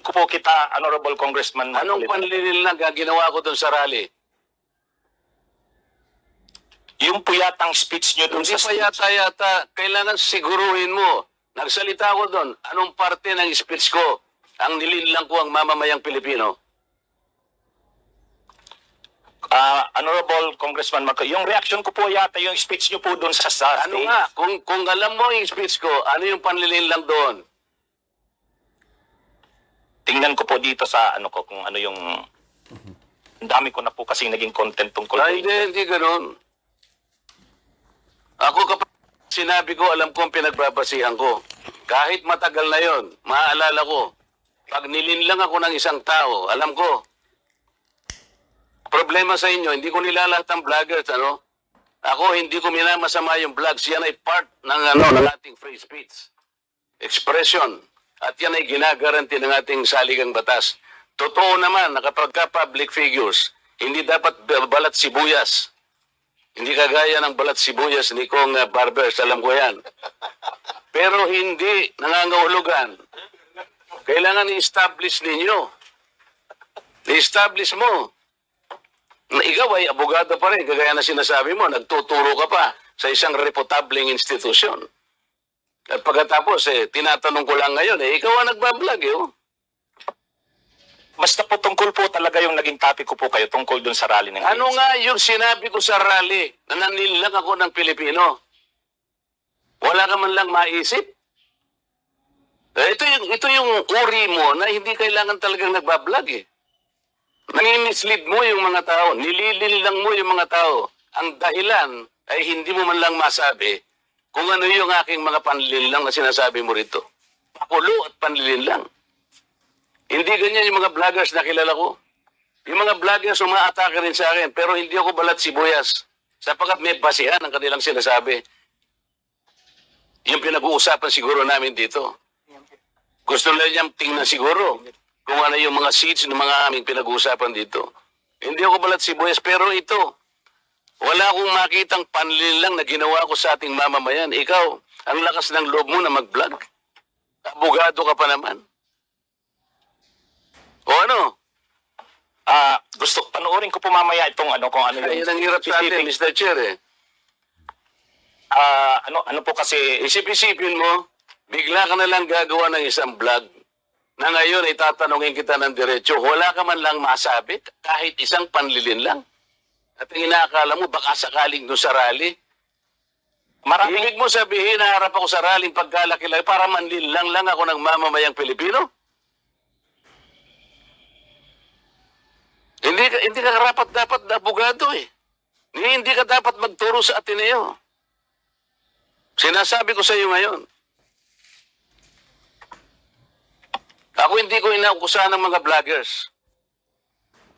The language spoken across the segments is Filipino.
ko po kita, Honorable Congressman Anong Marcolita. panlililang ang ginawa ko doon sa rally? Yung po yatang speech nyo dun Hindi sa pa yata yata, kailangan siguruhin mo. Nagsalita ako doon, anong parte ng speech ko ang nilinlang ko ang mamamayang Pilipino? Ah, Honorable Congressman Marco, yung reaction ko po yata yung speech nyo po dun sa, sa Ano stage. nga, kung, kung alam mo yung speech ko, ano yung panlilinlang doon? Tingnan ko po dito sa ano ko kung ano yung ang dami ko na po kasi naging content tungkol po. hindi, hindi ganun. Ako kapag sinabi ko, alam ko ang pinagbabasihan ko. Kahit matagal na yon, maaalala ko. Pag nilinlang ako ng isang tao, alam ko. Problema sa inyo, hindi ko nilalahat ang vloggers, ano? Ako, hindi ko minamasama yung vlogs. Yan ay part ng, ano, ng ating free speech. Expression. At yan ay ginagaranti ng ating saligang batas. Totoo naman na kapag ka public figures, hindi dapat balat sibuyas. Hindi kagaya ng balat sibuyas ni Kong uh, Barbers, alam ko yan. Pero hindi nangangahulugan. Kailangan i-establish ninyo. I-establish mo. Na ikaw ay abogado pa rin, kagaya na sinasabi mo, nagtuturo ka pa sa isang reputabling institusyon. At pagkatapos, eh, tinatanong ko lang ngayon, eh, ikaw ang nagbablog, eh, oh. Basta po tungkol po talaga yung naging topic ko po kayo tungkol dun sa rally ng Ano nga yung sinabi ko sa rally na nanilang ako ng Pilipino? Wala ka man lang maisip? Eh, ito yung, ito yung uri mo na hindi kailangan talagang nagbablog eh. Nangimislead mo yung mga tao, nililin lang mo yung mga tao. Ang dahilan ay hindi mo man lang masabi kung ano yung aking mga panlilinlang na sinasabi mo rito. Pakulo at panlilinlang. Hindi ganyan yung mga vloggers na kilala ko. Yung mga vloggers umaatake rin sa akin, pero hindi ako balat sibuyas. Sapagkat may basihan ang kanilang sinasabi. Yung pinag-uusapan siguro namin dito. Gusto nila niyang tingnan siguro kung ano yung mga seats ng mga aming pinag-uusapan dito. Hindi ako balat sibuyas, pero ito, wala akong makitang panlilang na ginawa ko sa ating mamamayan. Ikaw, ang lakas ng loob mo na mag-vlog. Abogado ka pa naman. O ano? Ah, gusto panoorin ko po mamaya itong ano kung ano yung Ayun ang hirap sa atin, specific- Mr. Chair eh. Ah, ano ano po kasi Isip-isipin mo, bigla ka na lang gagawa ng isang vlog na ngayon ay tatanungin kita ng diretsyo. Wala ka man lang masabi, kahit isang panlilin lang. At ang inaakala mo, baka sakaling doon sa rally. maraming Ibig mo sabihin, naharap ako sa rally pagkalaki-laki para manlilang lang ako ng mamamayang Pilipino? Hindi hindi ka karapat dapat na abogado eh. Hindi, hindi ka dapat magturo sa Ateneo. Sinasabi ko sa iyo ngayon. Ako hindi ko inaukusahan ng mga vloggers.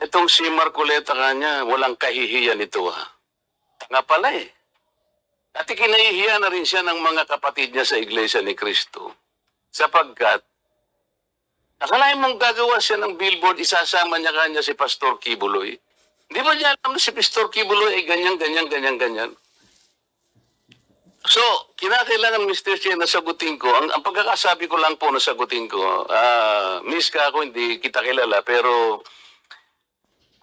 Itong si Marcoleta kanya, walang kahihiyan ito ha. Nga pala eh. At ikinahihiya na rin siya ng mga kapatid niya sa Iglesia ni Cristo. Sapagkat, akalain mong gagawa siya ng billboard, isasama niya kanya si Pastor Kibuloy. Di ba niya alam na si Pastor Kibuloy ay ganyan, ganyan, ganyan, ganyan? So, kinakailangan, Mr. Chair, na sagutin ko. Ang, ang pagkakasabi ko lang po na sagutin ko, ah, miss ka ako, hindi kita kilala, pero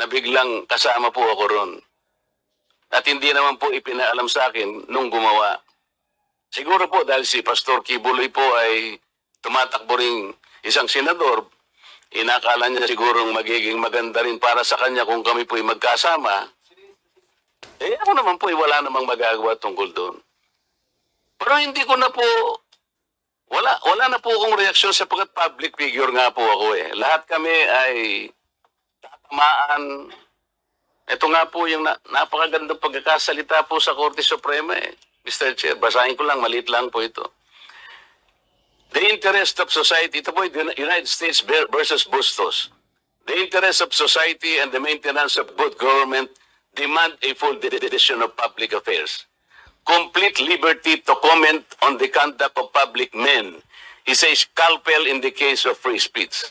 na biglang kasama po ako ron. At hindi naman po ipinaalam sa akin nung gumawa. Siguro po dahil si Pastor Kibuloy po ay tumatakbo ring isang senador inakala niya sigurong magiging maganda rin para sa kanya kung kami po'y magkasama, eh ako naman po'y wala namang magagawa tungkol doon. Pero hindi ko na po, wala, wala na po akong reaksyon sapagkat public figure nga po ako eh. Lahat kami ay tatamaan. Ito nga po yung na, napakagandang pagkakasalita po sa Korte Suprema eh. Mr. Chair, basahin ko lang, maliit lang po ito. The interest of society, ito po United States versus Bustos. The interest of society and the maintenance of good government demand a full dedication of public affairs. Complete liberty to comment on the conduct of public men is a scalpel in the case of free speech.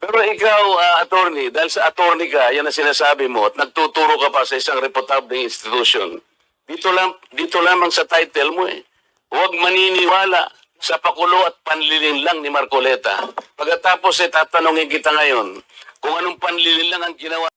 Pero ikaw, ah, attorney, dahil sa attorney ka, yan ang sinasabi mo, at nagtuturo ka pa sa isang reputable institution, dito, lang, dito lamang sa title mo eh, huwag maniniwala sa pakulo at panlilin lang ni Marcoleta. Pagkatapos eh, tatanungin kita ngayon, kung anong panlilin lang ang ginawa